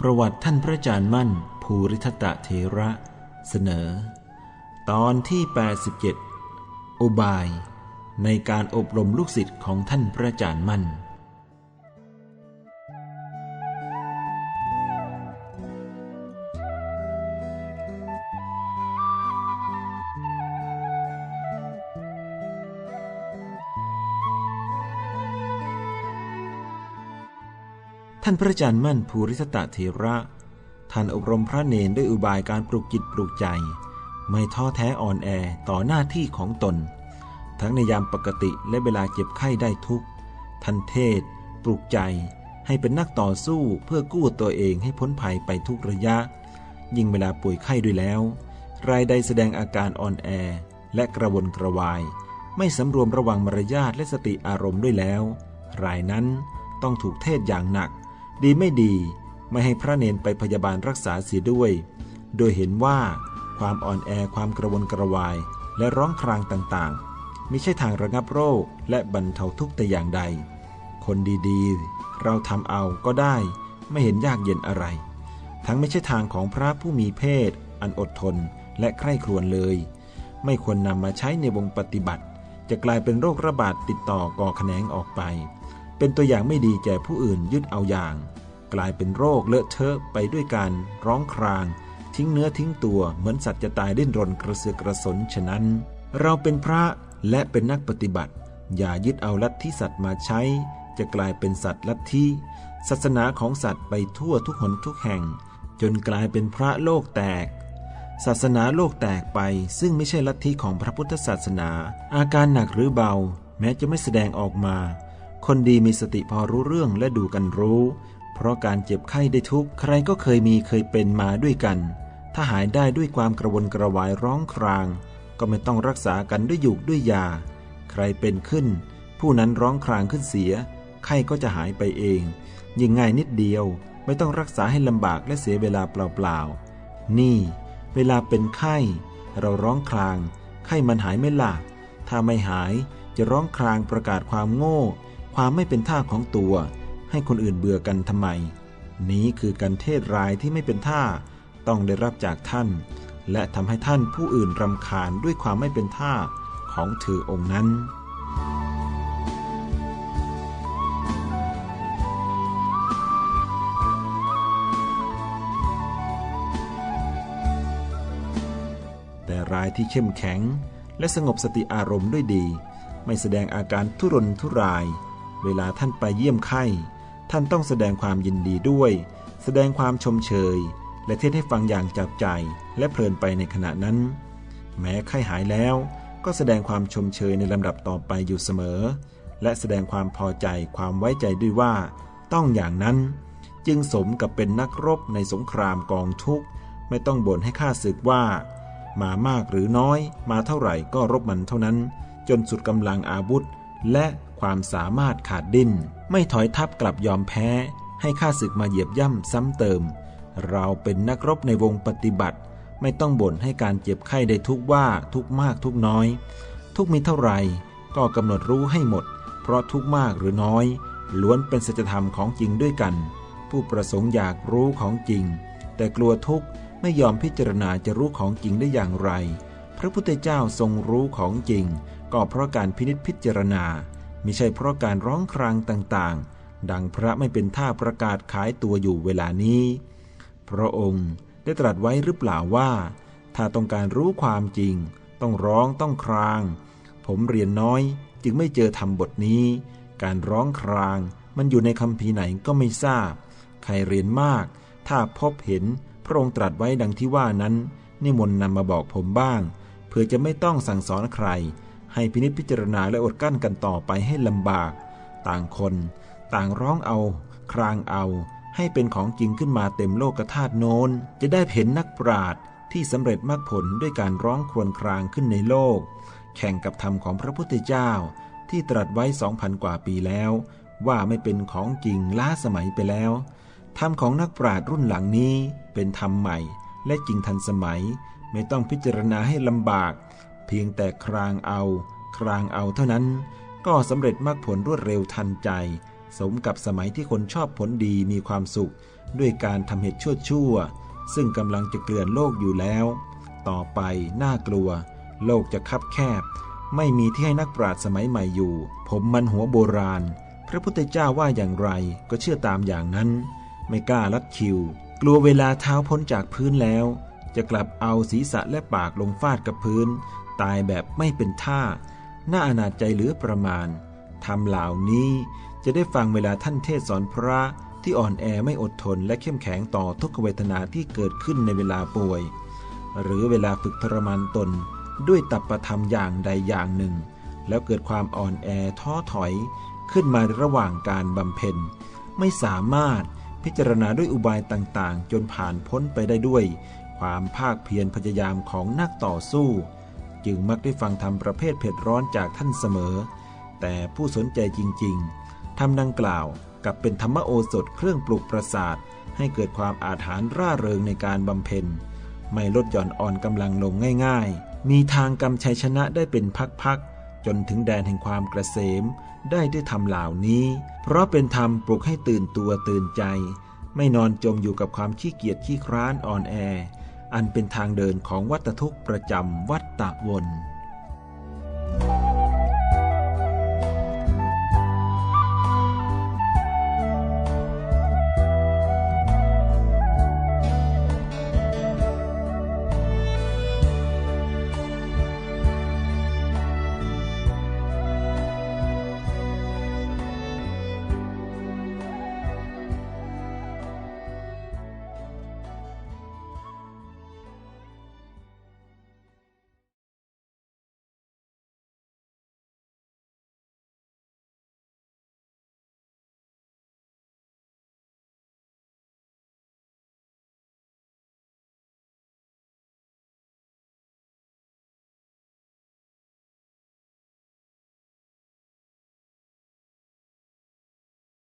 ประวัติท่านพระอาจารย์มั่น ภูริทัตเทระเสนอ ตอนที่ 87 อุบาย ในการอบรมลูกศิษย์ของท่านพระอาจารย์มั่น ท่านพระอาจารย์มั่นภูริทัตเถระ ท่านอบรมพระเนนด้วยอุบายการปลุกจิตปลุกใจ ไม่ท้อแท้อ่อนแอต่อหน้าที่ของตน ทั้งในยามปกติและเวลาเจ็บไข้ได้ทุกท่านเทศ ปลุกใจ ให้เป็นนักต่อสู้เพื่อกู้ตัวเองให้พ้นภัยไปทุกระยะ ยิ่งเวลาป่วยไข้ด้วยแล้ว รายใดแสดงอาการอ่อนแอ และกระวนกระวาย ไม่สำรวมระวังมารยาทและสติอารมณ์ด้วยแล้ว รายนั้นต้องถูกเทศอย่างหนัก ดีไม่ดีไม่ให้พระเนนไปพยาบาลรักษาเสียด้วย โดยเห็นว่าความอ่อนแอความกระวนกระวาย และร้องครางต่างๆ ไม่ใช่ทางระงับโรคและบรรเทาทุกข์แต่อย่างใด คนดีๆ เราทำเอาก็ได้ไม่เห็นยากเย็นอะไร ทั้งไม่ใช่ทางของพระผู้มีเพศ อันอดทนและใคร่ครวญเลย ไม่ควรนำมาใช้ในวงปฏิบัติ จะกลายเป็นโรคระบาดติดต่อก่อแขนงออกไป เป็นตัวอย่างไม่ดีแก่ผู้อื่นยึดเอาอย่าง กลายเป็นโรคเลอะเทอะไปด้วยการร้องคราง ทิ้งเนื้อทิ้งตัวเหมือนสัตว์จะตายดิ้นรนกระเสือกกระสนฉะนั้น เราเป็นพระและเป็นนักปฏิบัติ อย่ายึดเอาลัทธิสัตว์มาใช้ จะกลายเป็นสัตว์ลัทธิศาสนาของสัตว์ไปทั่วทุกหนทุกแห่ง จนกลายเป็นพระโลกแตก ศาสนาโลกแตกไป ซึ่งไม่ใช่ลัทธิของพระพุทธศาสนา อาการหนักหรือเบา แม้จะไม่แสดงออกมา คนดีมีสติพอรู้เรื่องและดูกันรู้ เพราะการเจ็บไข้ได้ทุกข์ใครก็เคยมีเคยเป็นมาด้วยกัน ถ้าหายได้ด้วยความกระวนกระวายร้องคราง ก็ไม่ต้องรักษากันด้วยหยุกด้วยยา ใครเป็นขึ้น ผู้นั้นร้องครางขึ้นเสีย ไข้ก็จะหายไปเอง ยิ่งง่ายนิดเดียว ไม่ต้องรักษาให้ลำบากและเสียเวลาเปล่าๆ นี่ เวลาเป็นไข้ เราร้องคราง ไข้มันหายไม่ล่ะ ถ้าไม่หายจะร้องครางประกาศความโง่ ความไม่เป็นท่าของตัว ให้คนอื่นเบื่อกันทำไม นี้คือการเทศรายที่ไม่เป็นท่า ต้องได้รับจากท่าน และทำให้ท่านผู้อื่นรำคาญด้วยความไม่เป็นท่าของเธอองค์นั้นแต่รายที่เข้มแข็ง และสงบสติอารมณ์ด้วยดี ไม่แสดงอาการทุรนทุราย เวลาท่านไปเยี่ยมไข้ ท่านต้องแสดงความยินดีด้วย แสดงความชมเชย และเทศให้ฟังอย่างจับใจและเพลินไปในขณะนั้น แม้ไข้หายแล้ว ก็แสดงความชมเชยในลำดับต่อไปอยู่เสมอ และแสดงความพอใจความไว้ใจด้วยว่า ต้องอย่างนั้น จึงสมกับเป็นนักรบในสงครามกองทุกข์ไม่ต้องบ่นให้ข้าศึกว่า มามากหรือน้อย มาเท่าไหร่ก็รบมันเท่านั้น จนสุดกำลังอาวุธ และ ความสามารถขาดดิ้น ไม่ถอยทับกลับยอมแพ้ ให้ข้าศึกมาเหยียบย่ำซ้ำเติม เราเป็นนักรบในวงปฏิบัติ ไม่ต้องบ่นให้การเจ็บไข้ได้ทุกว่าทุกมากทุกน้อย ทุกมีเท่าไหร่ก็กำหนดรู้ให้หมด เพราะทุกมากหรือน้อย ล้วนเป็นสัจธรรมของจริงด้วยกัน ผู้ประสงค์อยากรู้ของจริง แต่กลัวทุกข์ไม่ยอมพิจารณาจะรู้ของจริงได้อย่างไร พระพุทธเจ้าทรงรู้ของจริง ก็เพราะการพินิจพิจารณา ม่ใช่เพราะการร้องครางต่างๆ ดังพระไม่เป็นท่าประกาศขายตัวอยู่เวลานี้ พระองค์ได้ตรัสไว้หรือเปล่าว่า ถ้าต้องการรู้ความจริง ต้องร้องต้องคราง ผมเรียนน้อยจึงไม่เจอทำบทนี้ การร้องครางมันอยู่ในคำพีไหนก็ไม่ทราบ ใครเรียนมาก ถ้าพบเห็นพระองค์ตรัสไว้ดังที่ว่านั้น นิมนต์นำมาบอกผมบ้าง เพื่อจะไม่ต้องสั่งสอนใคร ให้พินิจพิจารณาและอดกั้นกันต่อไปให้ลำบาก ต่างคน ต่างร้องเอา ครางเอา ให้เป็นของจริงขึ้นมาเต็มโลกธาตุโน้น จะได้เห็นนักปราดที่สำเร็จมรรคผลด้วยการร้องครวญครางขึ้นในโลก แข่งกับธรรมของพระพุทธเจ้า ที่ตรัสไว้สองพันกว่าปีแล้ว ว่าไม่เป็นของจริงล้าสมัยไปแล้วธรรมของนักปราชญ์รุ่นหลังนี้เป็นธรรมใหม่ และจริงทันสมัย ไม่ต้องพิจารณาให้ลำบาก เพียงแต่ครางเอา ครางเอาเท่านั้น ก็สำเร็จมรรคผลรวดเร็วทันใจ สมกับสมัยที่คนชอบผลดีมีความสุข ด้วยการทำเหตุชั่วชั่ว ซึ่งกำลังจะเกลื่อนโลกอยู่แล้ว ต่อไปน่ากลัว โลกจะคับแคบ ไม่มีที่ให้นักปราชญ์สมัยใหม่อยู่ ผมมันหัวโบราณ พระพุทธเจ้าว่าอย่างไรก็เชื่อตามอย่างนั้น ไม่กล้าลัดคิว กลัวเวลาเท้าพ้นจากพื้นแล้ว จะกลับเอาศีรษะและปากลงฟาดกับพื้น ตายแบบไม่เป็นท่า น่าอนาจใจเหลือประมาณทำเหล่านี้จะได้ฟังเวลาท่านเทศสอนพระที่อ่อนแอไม่อดทนและเข้มแข็งต่อทุกขเวทนาที่เกิดขึ้นในเวลาป่วย หรือเวลาฝึกทรมานตนด้วยตับประธรรมอย่างใดอย่างหนึ่ง แล้วเกิดความอ่อนแอท้อถอยขึ้นมาระหว่างการบำเพ็ญ ไม่สามารถพิจารณาด้วยอุบายต่างๆ จนผ่านพ้นไปได้ด้วย ความภาคเพียรพยายามของนักต่อสู้ จึงมักได้ฟังธรรมประเภทเผ็ดร้อนจากท่านเสมอ แต่ผู้สนใจจริงๆทำดังกล่าวกับเป็นธรรมโอสถเครื่องปลุกประสาท ให้เกิดความอาถรรพ์ร่าเริงในการบำเพ็ญ ไม่ลดหย่อนอ่อนกำลังลงง่าย ๆ มีทางกำชัยชนะได้เป็นพักๆจนถึงแดนแห่งความกระเสมได้ด้วยธรรมเหล่านี้ เพราะเป็นธรรมปลุกให้ตื่นตัวตื่นใจ ไม่นอนจมอยู่กับความขี้เกียจขี้คร้านอ่อนแอ อันเป็นทางเดินของวัตทุกข์ประจำวัตตะวน